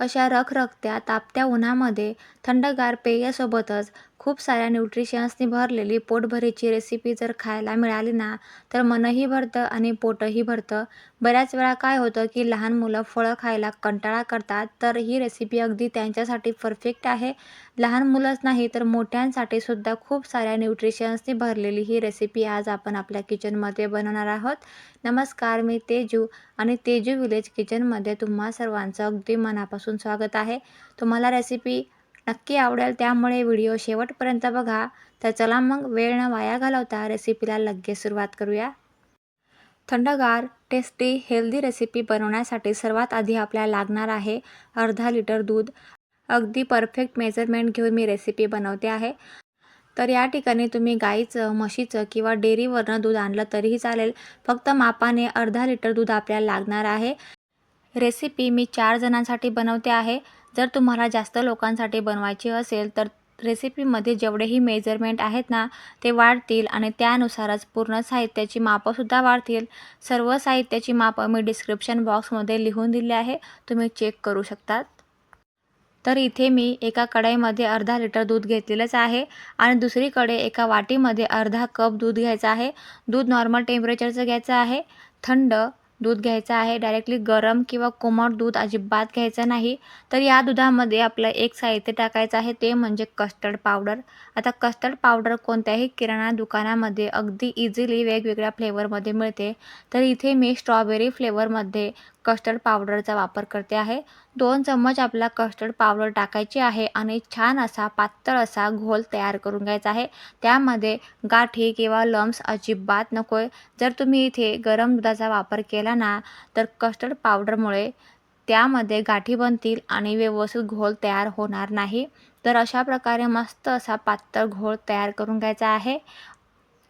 अशा रखरखत्या तापत्या उन्हामध्ये थंडगार पेयासोबतच खूप साऱ्या न्यूट्रिशन्सनी भरलेली पोटभरीची रेसिपी जर खायला मिळाली ना तर मनही भरतं आणि पोटही भरतं. बऱ्याच वेळा काय होतं की लहान मुलं फळं खायला कंटाळा करतात तर ही रेसिपी अगदी त्यांच्यासाठी परफेक्ट आहे. लहान मुलंच नाही तर मोठ्यांसाठी सुद्धा खूप साऱ्या न्यूट्रिशन्सनी भरलेली ही रेसिपी आज आपण आपल्या किचनमध्ये बनवणार आहोत. नमस्कार मी तेजू आणि तेजू विलेज किचनमध्ये तुम्हा सर्वांचं अगदी मनापासून स्वागत आहे. तुम्हाला रेसिपी नक्की आवडेल. त्यामुळे व्हिडिओ शेवटपर्यंत बघा. तर चला मग वेळ न वाया घालवता रेसिपीला लगेच सुरुवात करूया. थंडगार टेस्टी हेल्दी रेसिपी बनवण्यासाठी सर्वात आधी आपल्याला लागणार आहे अर्धा लिटर दूध. अगदी परफेक्ट मेजरमेंट घेऊन मी रेसिपी बनवते आहे. तर या ठिकाणी तुम्ही गाईचं म्हशीचं किंवा डेअरीवरनं दूध आणलं तरीही चालेल. फक्त मापाने अर्धा लिटर दूध आपल्याला लागणार आहे. रेसिपी मी चार जणांसाठी बनवते आहे. जर तुम्हाला जास्त लोकांसाठी बनवायची असेल तर रेसिपीमध्ये जेवढेही मेजरमेंट आहेत ना ते वाढतील आणि त्यानुसारच पूर्ण साहित्याची मापंसुद्धा वाढतील. सर्व साहित्याची मापं मी डिस्क्रिप्शन बॉक्समध्ये लिहून दिली आहे. तुम्ही चेक करू शकतात. तर इथे मी एका कढईमध्ये अर्धा लिटर दूध घेतलेलंच आहे आणि दुसरीकडे एका वाटीमध्ये अर्धा कप दूध घ्यायचं आहे. दूध नॉर्मल टेम्परेचरचं घ्यायचं आहे. थंड दूध घ्यायचं आहे. डायरेक्टली गरम किंवा कोमट दूध अजिबात घ्यायचं नाही. तर या दुधामध्ये आपलं एक साहित्य टाकायचं आहे. ते म्हणजे कस्टर्ड पावडर आता कस्टर्ड पावडर कोणत्याही किराणा दुकानामध्ये अगदी इझिली वेगवेगळ्या फ्लेवरमध्ये मिळते. तर इथे मी स्ट्रॉबेरी फ्लेवरमध्ये कस्टर्ड पावडरचा वापर करते आहे. दोन चम्मच आपला कस्टर्ड पावडर टाकायची आहे आणि छान असा पातळ असा घोल तयार करून घ्यायचा आहे. त्यामध्ये गाठी किंवा लम्स अजिबात नको आहे जर तुम्ही इथे गरम दुधाचा वापर केला ना तर कस्टर्ड पावडरमुळे त्यामध्ये गाठी बनतील आणि व्यवस्थित घोल तयार होणार नाही. तर अशा प्रकारे मस्त असा पातळ घोळ तयार करून घ्यायचा आहे.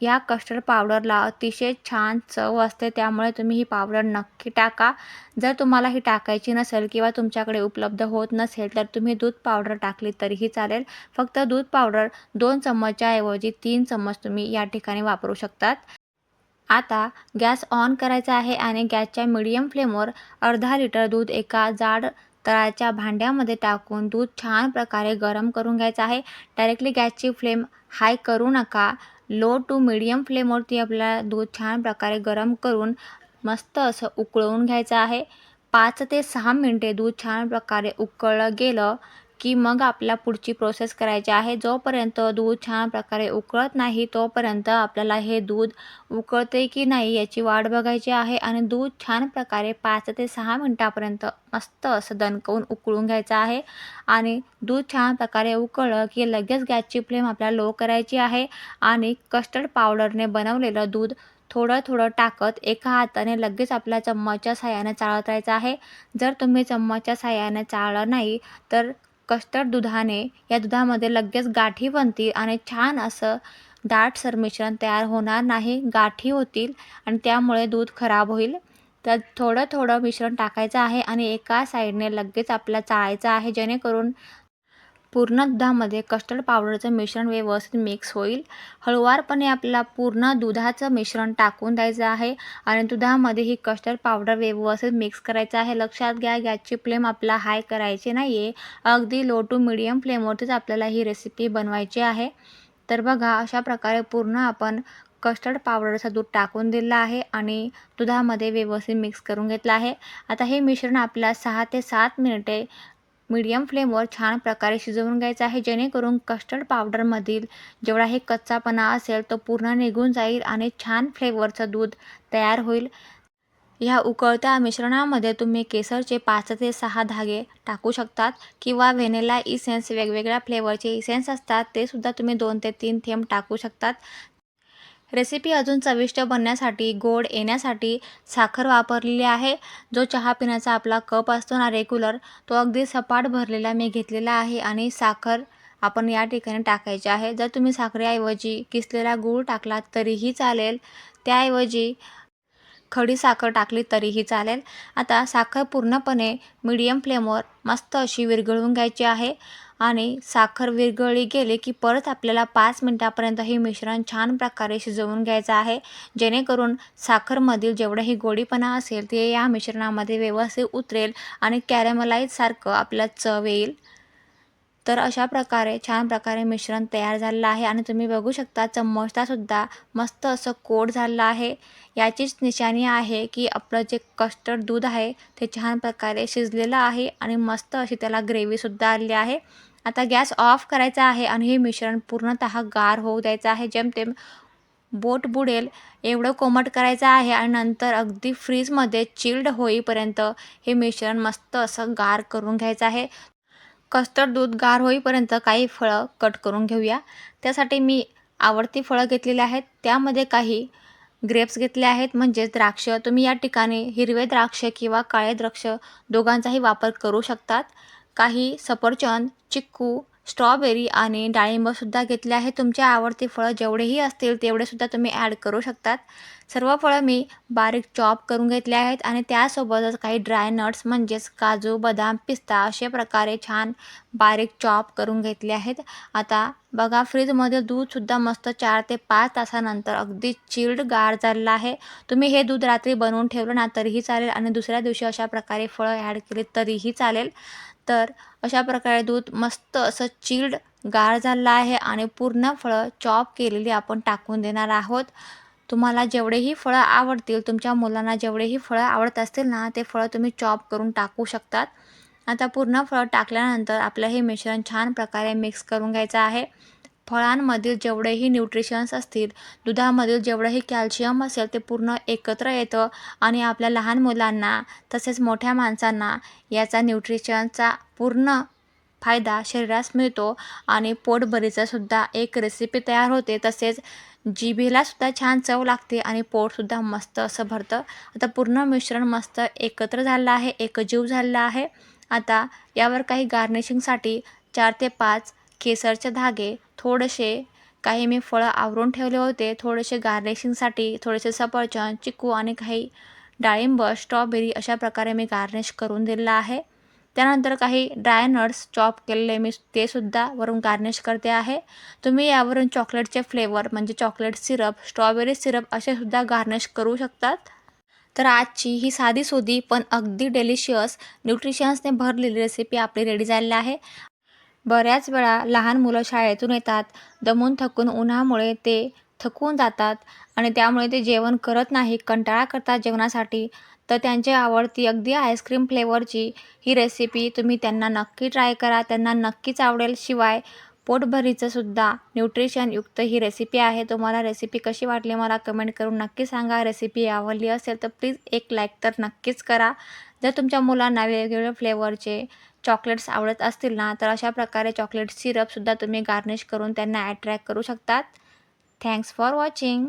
या कस्टर्ड पावडरला अतिशय छान चव असते त्यामुळे तुम्ही ही पावडर नक्की टाका. जर तुम्हाला ही टाकायची नसेल किंवा तुमच्याकडे उपलब्ध होत नसेल तर तुम्ही दूध पावडर टाकली तरीही चालेल. फक्त दूध पावडर दोन चम्मचच्याऐवजी तीन चम्मच तुम्ही या ठिकाणी वापरू शकतात. आता गॅस ऑन करायचा आहे आणि गॅसच्या मिडियम फ्लेमवर अर्धा लिटर दूध एका जाड तळाच्या भांड्यामध्ये टाकून दूध छान प्रकारे गरम करून घ्यायचं आहे. डायरेक्टली गॅसची फ्लेम हाय करू नका. लो टू मिडियम फ्लेमवरती आपल्याला दूध छान प्रकारे गरम करून मस्त असं उकळवून घ्यायचं आहे. पाच ते सहा मिनटे दूध छान प्रकारे उकळलं गेलं की मग आपल्या पुढची प्रोसेस करायची आहे. जोपर्यंत दूध छान प्रकारे उकळत नाही तोपर्यंत आपल्याला हे दूध उकळते की नाही याची वाट बघायची आहे आणि दूध छान प्रकारे पाच ते सहा मिनटापर्यंत मस्त असं दणकवून उकळून घ्यायचं आहे आणि दूध छान प्रकारे उकळलं की लगेच गॅसची फ्लेम आपल्याला लो करायची आहे आणि कस्टर्ड पावडरने बनवलेलं दूध थोडं थोडं टाकत एका हाताने लगेच आपल्या चम्मचच्या साह्याने चाळत राहायचं आहे. जर तुम्ही चम्मचच्या साह्याने चाळलं नाही तर कस्टर्ड दुधाने या दुधामध्ये लगेच गाठी बनतील आणि छान असं दाटसर मिश्रण तयार होणार नाही. गाठी होतील आणि त्यामुळे दूध खराब होईल. तर थोडं थोडं मिश्रण टाकायचं आहे आणि एका साईडने लगेच आपल्याला चाळायचं आहे. जेणेकरून पूर्ण दुधामध्ये कस्टर्ड पावडरचं मिश्रण व्यवस्थित मिक्स होईल. हळुवारपणे आपल्याला पूर्ण दुधाचं मिश्रण टाकून द्यायचं आहे आणि दुधामध्ये ही कस्टर्ड पावडर व्यवस्थित मिक्स करायचं आहे. लक्षात घ्या गॅसची फ्लेम आपला हाय करायची नाही आहे अगदी लो टू मिडियम फ्लेमवरतीच आपल्याला ही रेसिपी बनवायची आहे. तर बघा अशा प्रकारे पूर्ण आपण कस्टर्ड पावडरचं दूध टाकून दिलं आहे आणि दुधामध्ये व्यवस्थित मिक्स करून घेतलं आहे. आता हे मिश्रण आपल्याला सहा ते सात मिनिटे मीडियम फ्लेमवर छान प्रकारे शिजवून घ्यायचं आहे जेणेकरून कस्टर्ड पावडरमधील जेवढा हे कच्चापणा असेल तो पूर्ण निघून जाईल आणि छान फ्लेवरचं दूध तयार होईल. ह्या उकळत्या मिश्रणामध्ये तुम्ही केसरचे पाच ते सहा धागे टाकू शकतात किंवा व्हेनेला इसेन्स वेगवेगळ्या फ्लेवरचे इसेन्स असतात ते सुद्धा तुम्ही दोन ते तीन थेंब टाकू शकतात. रेसिपी अजून चविष्ट बनण्यासाठी गोड येण्यासाठी साखर वापरलेली आहे. जो चहा पिण्याचा आपला कप असतो ना रेग्युलर तो अगदी सपाट भरलेला मी घेतलेला आहे आणि साखर आपण या ठिकाणी टाकायची आहे. जर तुम्ही साखरेऐवजी किसलेला गूळ टाकलात तरीही चालेल. त्याऐवजी खडी साखर टाकली तरीही चालेल. आता साखर पूर्णपणे मीडियम फ्लेमवर मस्त अशी विरघळवून घ्यायची आहे. आणि साखर विरघळली गेली की परत आपल्याला पाच मिनटापर्यंत हे मिश्रण छान प्रकारे शिजवून घ्यायचं आहे. जेणेकरून साखरमधील जेवढंही गोडीपणा असेल ते या मिश्रणामध्ये व्यवस्थित उतरेल आणि कॅरेमलाईजसारखं आपल्याला चव येईल. तर अशा प्रकारे छान प्रकारे मिश्रण तयार झालेलं आहे आणि तुम्ही बघू शकता चम्मचतासुद्धा मस्त असं कोट झालेलं आहे. याचीच निशाणी आहे की आपलं जे कस्टर्ड दूध आहे ते छान प्रकारे शिजलेलं आहे आणि मस्त अशी त्याला ग्रेव्हीसुद्धा आलेली आहे. आता गॅस ऑफ करायचा आहे आणि हे मिश्रण पूर्णतः गार होऊ द्यायचं आहे. जेमतेम बोट बुडेल एवढं कोमट करायचं आहे आणि नंतर अगदी फ्रीजमध्ये चिल्ड होईपर्यंत हे मिश्रण मस्त असं गार करून घ्यायचं आहे. कस्टर्ड दूध गार होईपर्यंत काही फळं कट करून घेऊया. त्यासाठी मी आवडती फळं घेतलेली आहेत. त्यामध्ये काही ग्रेप्स घेतले आहेत. म्हणजेच द्राक्ष तुम्ही या ठिकाणी हिरवे द्राक्ष किंवा काळे द्राक्ष दोघांचाही वापर करू शकतात. काही सफरचंद चिक्कू स्ट्रॉबेरी आणि डाळिंबसुद्धा घेतले आहे. तुमच्या आवडती फळं जेवढेही असतील तेवढेसुद्धा तुम्ही ॲड करू शकतात. सर्व फळं मी बारीक चॉप करून घेतले आहेत आणि त्यासोबतच काही ड्राय नट्स म्हणजेच काजू बदाम पिस्ता अशा प्रकारे छान बारीक चॉप करून घेतले आहेत. आता बघा फ्रीजमध्ये दूधसुद्धा मस्त चार ते पाच तासानंतर अगदी चिल्ड गार झालेलं आहे. तुम्ही हे दूध रात्री बनवून ठेवलं ना तरीही चालेल आणि दुसऱ्या दिवशी अशा प्रकारे फळं ॲड केली तरीही चालेल. तर अशा प्रकारे दूध मस्त असं चिल्ड गार झालं आहे आणि पूर्ण फळं चॉप केलेली आपण टाकून देणार आहोत. तुम्हाला जेवढेही फळं आवडतील तुमच्या मुलांना जेवढेही फळं आवडत असतील ना ते फळं तुम्ही चॉप करून टाकू शकतात. आता पूर्ण फळं टाकल्यानंतर आपलं हे मिश्रण छान प्रकारे मिक्स करून घ्यायचं आहे. फळांमधील जेवढेही न्यूट्रिशन्स असतील दुधामधील जेवढंही कॅल्शियम असेल ते पूर्ण एकत्र येतं आणि आपल्या लहान मुलांना तसेच मोठ्या माणसांना याचा न्यूट्रिशनचा पूर्ण फायदा शरीरास मिळतो आणि पोटभरीचासुद्धा एक रेसिपी तयार होते. तसेच जिभेलासुद्धा छान चव लागते आणि पोटसुद्धा मस्त असं भरतं. आता पूर्ण मिश्रण मस्त एकत्र झालं आहे एकजीव झालेलं आहे. आता यावर काही गार्निशिंगसाठी चार ते पाच केसरचे धागे थोडेसे काही मी फळं आवरून ठेवले होते थोडेसे गार्निशिंगसाठी थोडेसे सफरचंद चिकू आणि काही डाळिंब स्ट्रॉबेरी अशा प्रकारे मी गार्निश करून दिलेला आहे. त्यानंतर काही ड्राय नट्स चॉप केलेले मी ते सुद्धा वरून गार्निश करते आहे. तुम्ही यावरून चॉकलेटचे फ्लेवर म्हणजे चॉकलेट सिरप स्ट्रॉबेरी सिरप असे सुद्धा गार्निश करू शकतात. तर आजची ही साधी सोधी पण अगदी डेलिशियस न्यूट्रिशन्सने भरलेली रेसिपी आपली रेडी झालेली आहे. बऱ्याच वेळा लहान मुलं शाळेतून येतात दमून थकून उन्हामुळे ते थकून जातात आणि त्यामुळे ते जेवण करत नाही कंटाळा करतात जेवणासाठी. तर त्यांची आवडती अगदी आईस्क्रीम फ्लेवरची ही रेसिपी तुम्ही त्यांना नक्की ट्राय करा त्यांना नक्कीच आवडेल. शिवाय पोटभरीचं सुद्धा न्यूट्रिशनयुक्त ही रेसिपी आहे. तुम्हाला रेसिपी कशी वाटली मला कमेंट करून नक्की सांगा. रेसिपी आवडली असेल तर प्लीज एक लाईक तर नक्कीच करा. जर तुमच्या मुलांना वेगवेगळ्या फ्लेवरचे चॉकलेट्स आवडत असतील ना तर अशा प्रकारे चॉकलेट सिरपसुद्धा तुम्ही गार्निश करून त्यांना अट्रॅक्ट करू शकतात. Thanks for watching